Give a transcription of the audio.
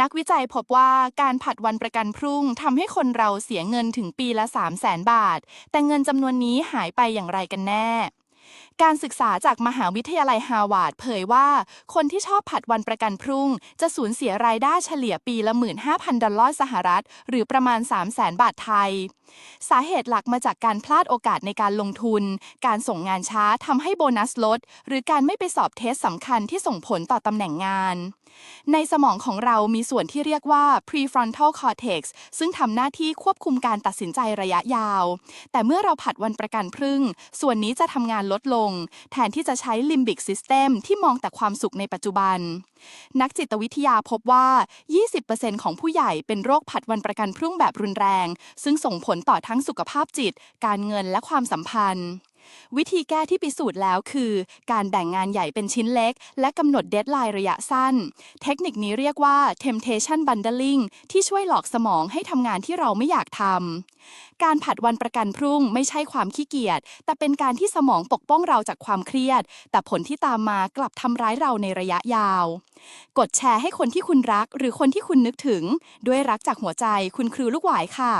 นักวิจัยพบว่าการผัดวันประกันพรุ่งทำให้คนเราเสียเงินถึงปีละ 3 0 0แสนบาท แต่เงินจำนวนนี้หายไปอย่างไรกันแน่ การศึกษาจากมหาวิทยาลัยฮาวาดเผยว่า คนที่ชอบผัดวันประกันพรุ่ง จะสูญเสียรายได้เฉลี่ยปีละ 15,000 ดอลลาร์สหรัฐ หรือประมาณ 3 0 0แสนบาทไทย สาเหตุหลักมาจากการพลาดโอกาสในการลงทุน การส่งงานช้าทำให้โบนัสลด หรือการไม่ไปสอบเทสสำคัญที่ส่งผลต่อตำแหน่งงาน ในสมองของเรามีส่วนที่เรียกว่า prefrontal cortex ซึ่งทำหน้าที่ควบคุมการตัดสินใจระยะยาว แต่เมื่อเราผัดวันประกันพรึ่ง ส่วนนี้จะทำงานลดลง แทนที่จะใช้ limbic system ที่มองแต่ความสุขในปัจจุบัน นักจิตวิทยาพบว่า 20%ของผู้ใหญ่เป็นโรคผัดวันประกันพรุ่งแบบรุนแรง ซึ่งส่งผลต่อทั้งสุขภาพจิต การเงินและความสัมพันธ์ วิธีแก้ที่พิสูจน์แล้วคือ การแบ่งงานใหญ่เป็นชิ้นเล็ก และกำหนดเดทไลน์ระยะสั้น เทคนิคนี้เรียกว่า temptation bundling ที่ช่วยหลอกสมองให้ทำงานที่เราไม่อยากทำการผัดวันประกันพรุ่งไม่ใช่ความขี้เกียจแต่เป็นการที่สมองปกป้องเราจากความเครียด แต่ผลที่ตามมากลับทำร้ายเราในระยะยาว กดแชร์ให้คนที่คุณรักหรือคนที่คุณนึกถึง ด้วยรักจากหัวใจคุณครูลูกหวายค่ะ